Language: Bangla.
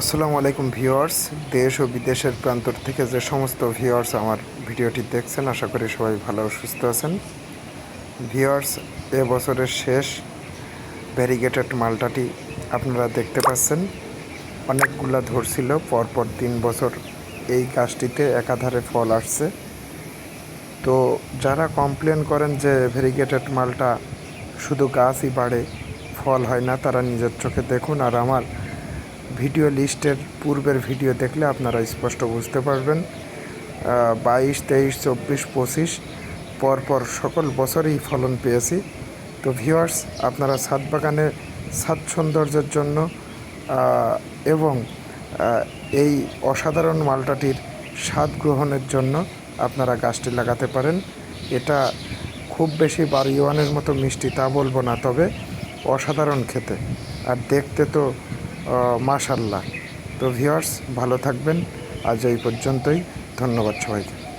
আসসালামু আলাইকুম ভিউয়ার্স, দেশ ও বিদেশের প্রান্তর থেকে যে সমস্ত ভিউয়ার্স আমার ভিডিওটি দেখছেন, আশা করি সবাই ভালো সুস্থ আছেন। ভিউয়ার্স, এ বছরের শেষ ভ্যারিগেটেড মালটাটি আপনারা দেখতে পাচ্ছেন। অনেকগুলা ধরছিল, পরপর তিন বছর এই গাছটিতে একাধারে ফল আসছে। তো যারা কমপ্লেন করেন যে ভেরিগেটেড মালটা শুধু গাছই বাড়ে, ফল হয় না, তারা নিজের চোখে দেখুন। আর আমার ভিডিও লিস্টের পূর্বের ভিডিও দেখলে আপনারা স্পষ্ট বুঝতে পারবেন। বাইশ, তেইশ, চব্বিশ, পঁচিশ, পরপর সকল বছরই ফলন পেয়েছি। তো ভিউয়ার্স আপনারা ছাদ বাগানে ছাদ সৌন্দর্যের জন্য এবং এই অসাধারণ মালটাটির স্বাদ গ্রহণের জন্য আপনারা গাছটি লাগাতে পারেন। এটা খুব বেশি বাড়িওয়ানের মতো মিষ্টি তা বলব না, তবে অসাধারণ খেতে। আর দেখতে তো মাশাল্লাহ তো ভিওয়ার্স ভালো থাকবেন। আজ এই পর্যন্তই। ধন্যবাদ সবাইকে।